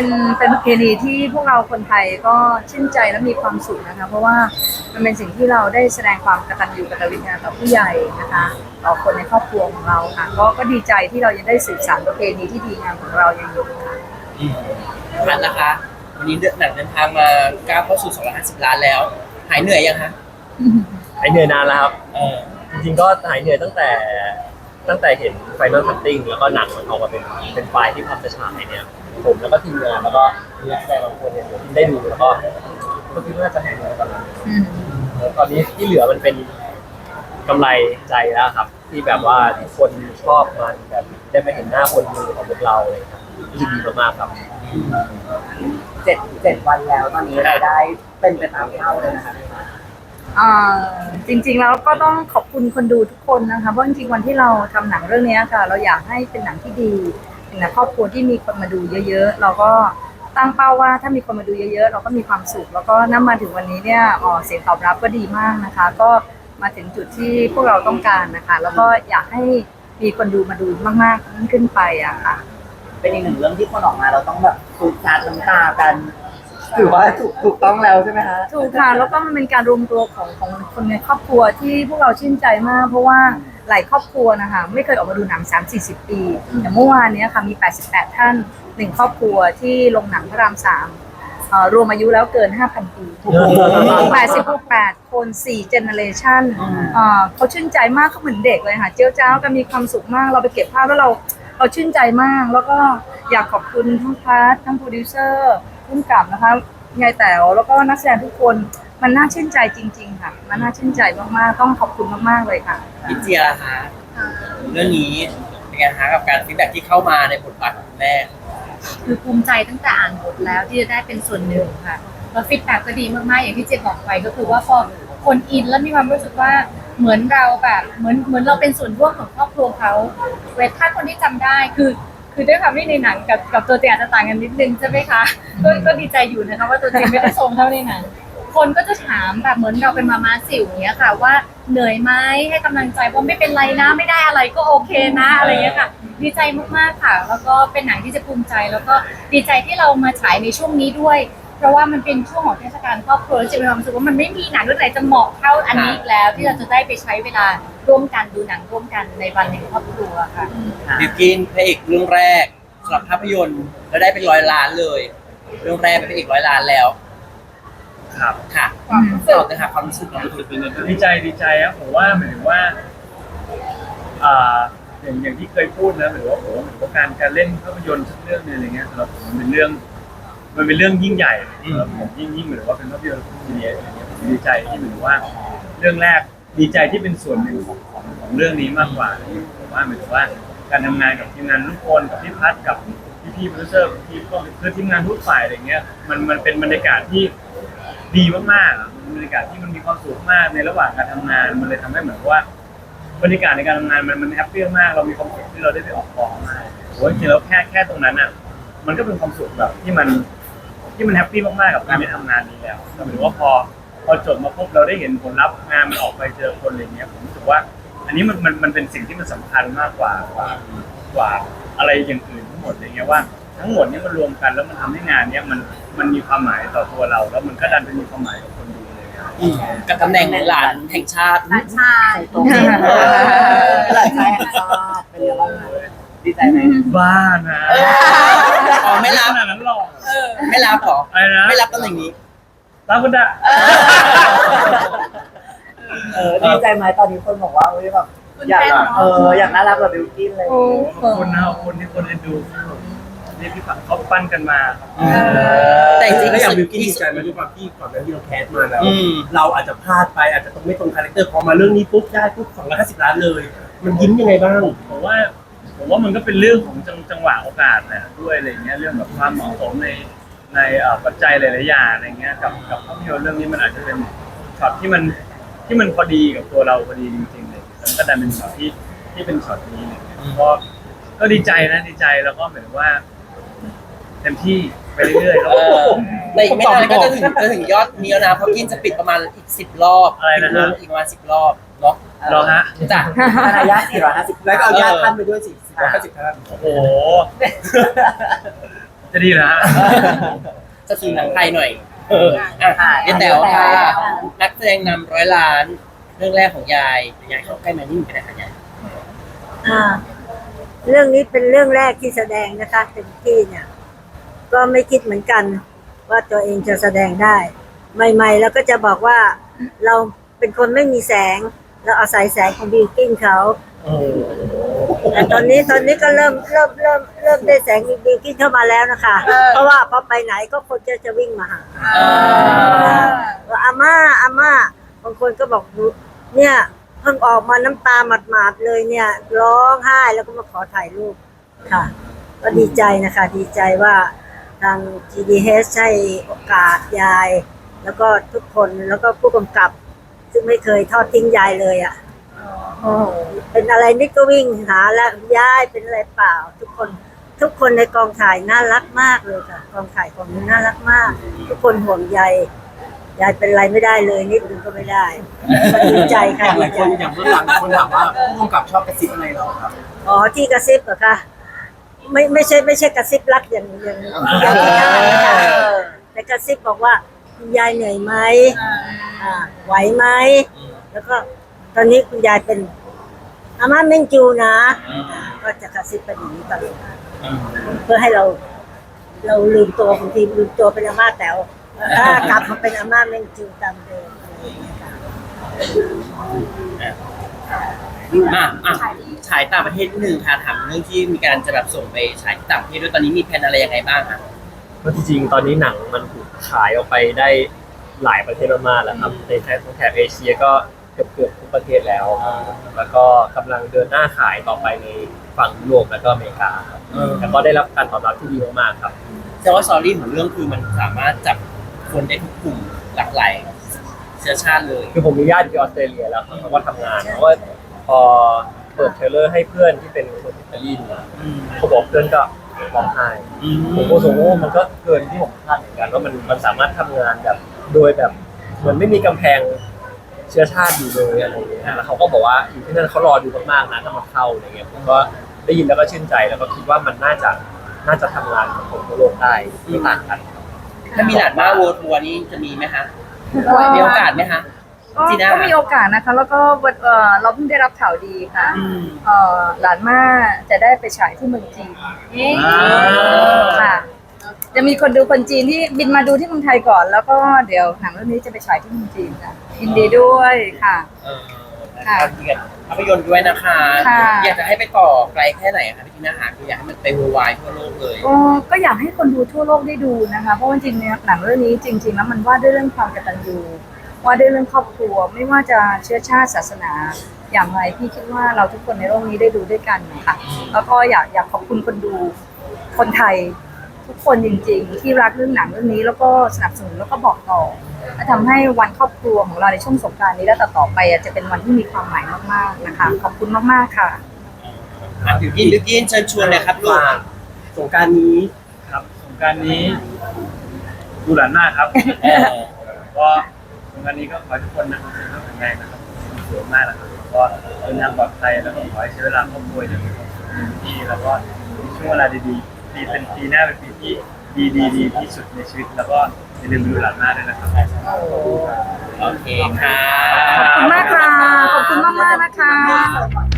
เป็นเป็นประเพณีที่พวกเราคนไทยก็ชื่นใจและมีความสุขนะคะ เพราะว่ามันเป็นสิ่งที่เราได้แสดงความกตัญญูกตเวทีต่อผู้ใหญ่นะคะ ต่อคนในครอบครัวของเราค่ะ ก็ก็ดีใจที่เรายังได้สืบสานประเพณีที่ดีงามของเรายังอยู่ค่ะพันนะคะ วันนี้เดินหนังเดินทางมาก้าวเข้าสู่250 ล้านแล้ว หายเหนื่อยยังคะหายเหนื่อยนานแล้วครับ เออจริงๆก็หายเหนื่อยตั้งแต่ ตั้งแต่เห็นไฟนอลคัตติ้งแล้วก็หนังมันออกมาเป็นเป็นไฟล์ที่พร้อมจะฉายเนี่ย ผมแล้วก็ทีมงานแล้วก็มีนักแสดงบางคนเนี่ยผมได้ดูแล้วก็ก็คิดว่าจะหายเหนื่อยตอนนั้นแล้วตอนนี้ที่เหลือมันเป็นกำไรใจแล้วครับ ที่แบบว่าคนชอบมันแบบได้มาเห็นหน้าคนดูของพวกเราเลยครับรู้สึกดีมากๆครับ เจ็ดเจ็ดวันแล้วตอนนี้รายได้เป็นไปตามเป้าเลยนะคะอ่า จริงๆแล้วก็ต้องขอบคุณคนดูทุกคนนะคะเพราะจริงๆวันที่เราทำหนังเรื่องนี้ค่ะ เราอยากให้เป็นหนังที่ดีเป็นหนังครอบครัวที่มีคนมาดูเยอะๆ เราก็ตั้งเป้าว่าถ้ามีคนมาดูเยอะๆ เราก็มีความสุข แล้วก็นั่มาถึงวันนี้เนี่ยอ๋อเสียงตอบรับก็ดีมากนะคะ ก็มาถึงจุดที่พวกเราต้องการนะคะ แล้วก็อยากให้มีคนดูมาดูมากๆขึ้นไปอะค่ะ เป็นอีกหนึ่งเรื่องที่คนออกมาเราต้องแบบสูดซาดน้ำตากัน ถือว่าถูกถูกต้องแล้วใช่ไหมคะถูกค่ะแล้วก็มันเป็นการรวมตัวของของคนในครอบครัวที่พวกเราชื่นใจมาก เพราะว่าหลายครอบครัวนะคะไม่เคยออกมาดูหนัง 3 40 ปี แต่เมื่อวานเนี้ยค่ะมี 88 ท่านหนึ่งครอบครัวที่ลงหนังพระรามสามเอ่อรวมอายุแล้วเกิน 5,000 ปี 88 คน 4 เจเนเรชันเขาชื่นใจมากเขาเหมือนเด็กเลยค่ะ เจ้าเจ้ากันมีความสุขมาก เราไปเก็บภาพแล้วเราเราชื่นใจมาก แล้วก็อยากขอบคุณทั้งพาร์ททั้งโปรดิวเซอร์ พุ่มกับนะคะยายแต๋วแล้วก็นักแสดงทุกคนมันน่าชื่นใจจริง ๆ ค่ะ มันน่าชื่นใจมากๆ ต้องขอบคุณมากๆเลยค่ะ พี่เจียล่ะคะเรื่องนี้เป็นไงคะกับการฟีดแบ็กที่เข้ามาในบทบาทของคุณแม่คือภูมิใจตั้งแต่อ่านบทแล้วที่จะได้เป็นส่วนหนึ่งค่ะแล้วฟีดแบ็กก็ดีมากๆ อย่างที่เจบอกไปก็คือว่าพอคนอินแล้วมีความรู้สึกว่าเหมือนเราแบบเหมือนเหมือนเราเป็นส่วนร่วมของครอบครัวเขาเวทถ้าคนที่จำได้คือ คือด้วยความที่ในหนังกับกับตัวจริงอาจจะต่างกันนิดนึงใช่ไหมคะก็ก็ดีใจอยู่นะคะว่าตัวจริงไม่ได้ทรงเท่าในหนังคนก็จะถามแบบเหมือนเราเป็นมาม่าสิวอย่างเงี้ยค่ะ ว่าเหนื่อยไหมให้กำลังใจว่าไม่เป็นไรนะไม่ได้อะไรก็โอเคนะอะไรเงี้ยค่ะ ดีใจมากๆค่ะ แล้วก็เป็นหนังที่จะภูมิใจ แล้วก็ดีใจที่เรามาฉายในช่วงนี้ด้วย เพราะว่ามันเป็นช่วงของเทศกาลครอบครัวแล้วจะมีความรู้สึกว่ามันไม่มีหนังเรื่องไหนจะเหมาะเท่าอันนี้อีกแล้ว ที่เราจะได้ไปใช้เวลาร่วมกันดูหนังร่วมกันในวันแห่งครอบครัวค่ะบิวกินพระเอกเรื่องแรกสำหรับภาพยนตร์แล้วได้เป็นร้อยล้านเลย เรื่องแรกเป็นพระเอกร้อยล้านแล้ว ครับค่ะความรู้สึกตอบเลยค่ะความรู้สึกเราคือเป็นยังไงดีใจดีใจครับผมว่าหมายถึงว่าอ่าอย่างอย่างที่เคยพูดนะหมายถึงว่าโอ้โหหมายถึงว่าการการเล่นภาพยนตร์สักเรื่องหนึงอะไรเงี้ยสำหรับผมมันเป็นเรื่อง มันเป็นเรื่องยิ่งใหญ่สำหรับผมยิ่งยิ่งเหมือนว่าเป็นภาพยนตร์ซีรีส์อะไรเงี้ยผมดีใจที่เหมือนว่า เรื่องแรกดีใจที่เป็นส่วนหนึ่งของของของเรื่องนี้มากกว่าผมว่าหมายถึงว่าการทำงานกับทีมงานทุกคนกับพี่พัฒน์กับพี่พี่ๆโปรดิวเซอร์ทีมคือทีมงานทุกฝ่ายอะไรเงี้ยมันมันเป็นบรรยากาศที่ดีมากๆอะมันเป็นบรรยากาศที่มันมีความสุขมากในระหว่างการทำงาน มันเลยทำให้เหมือนกับว่า บรรยากาศในการทำงานมันมันแฮปปี้มากเรามีความสุขที่เราได้ไปออกกองมากโอ้ยจริงๆแล้วแค่แค่ตรงนั้นอะ มันก็เป็นความสุขแบบที่มัน ที่มันแฮปปี้มากๆกับการได้ทำงานนี้แล้วก็หมายถึงว่าพอพอจบมาปุ๊บเราได้เห็นผลลัพธ์งานมันออกไปเจอคนอะไรเงี้ยผมรู้สึกว่า อันนี้มันมันมันเป็นสิ่งที่มันสำคัญมากกว่ากว่ากว่าอะไรอย่างอื่นทั้งหมดอะไรเงี้ยว่า ทั้งหมดเนี้มันรวมกันแล้วมันทำให้งานเนี้ยมันมันมีความหมายต่อตัวเรา แล้วมันก็ดันไปมีความหมายกับคนดูเลยครับอืมกับตำแหน่งหลานแห่งชาติหลานชายตรงนี้หลายใจแห่งชาติเป็นยังไงบ้างคะดีใจไหม บ้านะอ๋อ ไม่รับขนาดนั้นหรอกไม่รับหรออะไรนะไม่รับตำแหน่งนี้ รับก็ได้เออดีใจไหมตอนนี้คนบอกว่าเฮ้ยแบบอยากเอออยากน่ารักแบบบิวกิ้นเลยโอ้ขอบคุณนะขอบคุณที่คนเอ็นดูนี่พี่ฝังเขาปั้นกันมาครับ แต่จริงๆ แล้วอย่างบิวที่กิ้นดีใจไหมด้วยความที่ก่อนหน้าที่เราแคสมาแล้ว อืม เราอาจจะพลาดไปอาจจะตรงไม่ตรงคาแรคเตอร์พอมาเรื่องนี้ปุ๊บได้ปุ๊บสองร้อยห้าสิบล้านเลย มันยิ้มยังไงบ้าง ผมว่า ผมว่ามันก็เป็นเรื่องของจังจังหวะโอกาสแหละด้วยอะไรเงี้ยเรื่องแบบความเหมาะสมในในเอ่อปัจจัยหลายๆอย่างอะไรเงี้ยกับกับภาพยนตร์เรื่องนี้มันอาจจะเป็นช็อตที่มันที่มันพอดีกับตัวเราพอดีจริงๆเลยแล้วก็ดันเป็นช็อตที่ที่เป็นช็อตนี้เลยก็ก็ดีใจนะดีใจแล้วก็เหมือนว่าเต็มที่ไปเรื่อยๆแล้วเออในอีกไม่นานก็จะถึงจะถึงยอดนี้แล้วนะเพราะกินจะปิดประมาณอีกสิบรอบอะไรนะฮะ อีกประมาณสิบรอบ เนาะรอฮะจ้ะทนายา450แล้วก็เอาญาติท่านไปด้วยสิสี่ร้อยห้าสิบท่านโอ้โห จะดีนะฮะจะสื่อหนังไทยหน่อย เอออะเดี๋ยวแต๋วค่ะนักแสดงนำร้อยล้าน เรื่องแรกของยายยายเข้าใกล้มานี่มันเป็นอะไรคะยายอ่าเรื่องนี้เป็นเรื่องแรกที่แสดงนะคะเต็มที่เนี่ย ก็ไม่คิดเหมือนกัน ว่าตัวเองจะแสดงได้ ใหม่ ๆ แล้วก็จะบอกว่าเราเป็นคนไม่มีแสง เราอาศัยแสงของบิวกิ้นเขาแต่ตอนนี้ตอนนี้ก็เริ่มเริ่มเริ่มเริ่มได้แสงบิวกิ้นเข้ามาแล้วนะคะ เพราะว่าพอไปไหนก็คนจะจะวิ่งมาหาว่าอาม่าอาม่าบางคนก็บอกเนี่ยเพิ่งออกมาน้ำตาหมาดๆเลยเนี่ย ร้องไห้แล้วก็มาขอถ่ายรูปค่ะ ก็ดีใจนะคะ ดีใจว่าทาง GDH ให้โอกาสยาย แล้วก็ทุกคนแล้วก็ผู้กำกับ ซึ่งไม่เคยทอดทิ้งยายเลยอะ่ะโอ้เป็นอะไรนิดก็วิ่งหาแล้วยายเป็นอะไรเปล่า ทุกคนทุกคนในกองถ่ายน่ารักมากเลยค่ะ กองถ่ายของนี้น่ารักมาก ทุกคนห่วงใยยายเป็นไรไม่ได้เลยนิดนึงก็ไม่ได้ก็ดีใจอค่ะย่างหดีลายคใจนอย่างเบื้องหลังคนถามว่าผู้กำกับชอบกระซิบอะไรเราครับอ๋อที่กระซิบเหรอคะไม่ไม่ใช่ไม่ใช่กระซิบรักอย่างอย่างอย่างที่ท่านนะคะแต่กระซิบบอกว่า คุณยายเหนื่อยไหมอ่าไหวไหมแล้วก็ตอนนี้คุณยายเป็นอาม่าเม่นจูนะก็จะกระซิบเป็นอย่างนี้ตลอดเพื่อให้เรา เราลืมตัวบางทีลืมตัวเป็นอาม่าแต๋วถ้ากลับมาเป็นอาม่าเม่นจูตามเดิมอะไรอย่างเงี้ยค่ะอะอะฉายต่างประเทศนิดนึงค่ะถามเรื่องที่มีการจะแบบส่งไปฉายที่ต่างประเทศด้วยตอนนี้มีแผนอะไรยังไงบ้างคะ ก็จริงๆ ตอนนี้หนังมันถูกขายออกไปได้หลายประเทศมากๆแล้วครับ ในแถบของแถบเอเชียก็เกือบเกือบๆทุกประเทศแล้ว แล้วก็กำลังเดินหน้าขายต่อไปในฝั่งยุโรปแล้วก็อเมริกาครับแล้วก็ได้รับการตอบรับที่ดีมากๆครับ แต่ว่าสตอรี่ของเรื่องคือมันสามารถจับคนได้ทุกกลุ่มหลากหลายเชื้อชาติเลย คือผมมีญาติอยู่ที่ออสเตรเลียแล้วครับเขาก็ทำงานเพราะว่าพอเปิดเทรลเลอร์ให้เพื่อนที่เป็นคนอิตาลีดูเขาบอกเพื่อนก็ ร้องไห้ผมก็สงว่ามันก็เกินที่ผมคาดเหมือนกันว่ามันมันสามารถทำงานแบบโดยแบบเหมือนไม่มีกำแพงเชื้อชาติอยู่เลยอะไรอย่างเงี้ยแล้วเขาก็บอกว่าอยู่ที่นั่นเขารอดูมากๆนะถ้ามาเข้าอะไรเงี้ยผมก็ได้ยินแล้วก็ชื่นใจแล้วก็คิดว่ามันน่าจะน่าจะทำงานกับคนทั่วโลกได้ไม่ต่างกัน ถ้ามีหลานมาโวทัวร์นี้จะมีไหมคะมีโอกาสไหมคะ ก็จีน่า ก็มีโอกาสนะคะ แล้วก็วันเอ่อเราเพิ่งได้รับข่าวดีค่ะอืม เอ่อหลานม่าจะได้ไปฉายที่เมืองจีนเอ๊ะค่ะ จะมีคนดูคนจีนที่บินมาดูที่เมืองไทยก่อน แล้วก็เดี๋ยวหนังเรื่องนี้จะไปฉายที่เมืองจีนค่ะยินดีด้วยค่ะ เออนะครับเกี่ยวกับภาพยนตร์ด้วยนะคะ ค่ะ อยากจะให้ไปต่อไกลแค่ไหนคะพี่ทีน่าหาคืออยากให้มันไปเวอร์ไวทั่วโลกเลย ก็ก็อยากให้คนดูทั่วโลกได้ดูนะคะ เพราะว่าจริงๆเนี่ยหนังเรื่องนี้จริง ๆ แล้วมันว่าด้วยเรื่องความกตัญญู ว่าด้วยเรื่องครอบครัวไม่ว่าจะเชื้อชาติศาสนาอย่างไรพี่คิดว่าเราทุกคนในโลกนี้ได้ดูด้วยกันนะคะแล้วก็อยากอยากขอบคุณคนดูคนไทยทุกคนจริง ๆ ที่รักเรื่องหนังเรื่องนี้แล้วก็สนับสนุนแล้วก็บอกต่อและทำให้วันครอบครัวของเราในช่วงสงกรานต์นี้และต่อๆไปอะจะเป็นวันที่มีความหมายมากๆนะคะ ขอบคุณมากๆค่ะอะบิวกินบิวกินเชิญชวนเลยครับลูกสงกรารนี้ครับสงกรารนี้ดูหลานมากครับเออก็ สงกรารนี้ก็ขอให้ทุกคนนะครับสุขภาพแข็งแรงนะครับสวยมากนะครับแล้วก็เดินทางปลอดภัยแล้วก็ขอให้ใช้เวลาครอบครัวอย่างมีความสุขเต็มที่แล้วก็มีช่วงเวลาดีๆปีเป็นปีหน้าเป็นปีที่ดีดีดีที่สุดในชีวิต แล้วก็อย่าลืมดูหลานหน้าด้วยนะครับโอเคค่ะ ขอบคุณมากค่ะ ขอบคุณมากๆนะคะ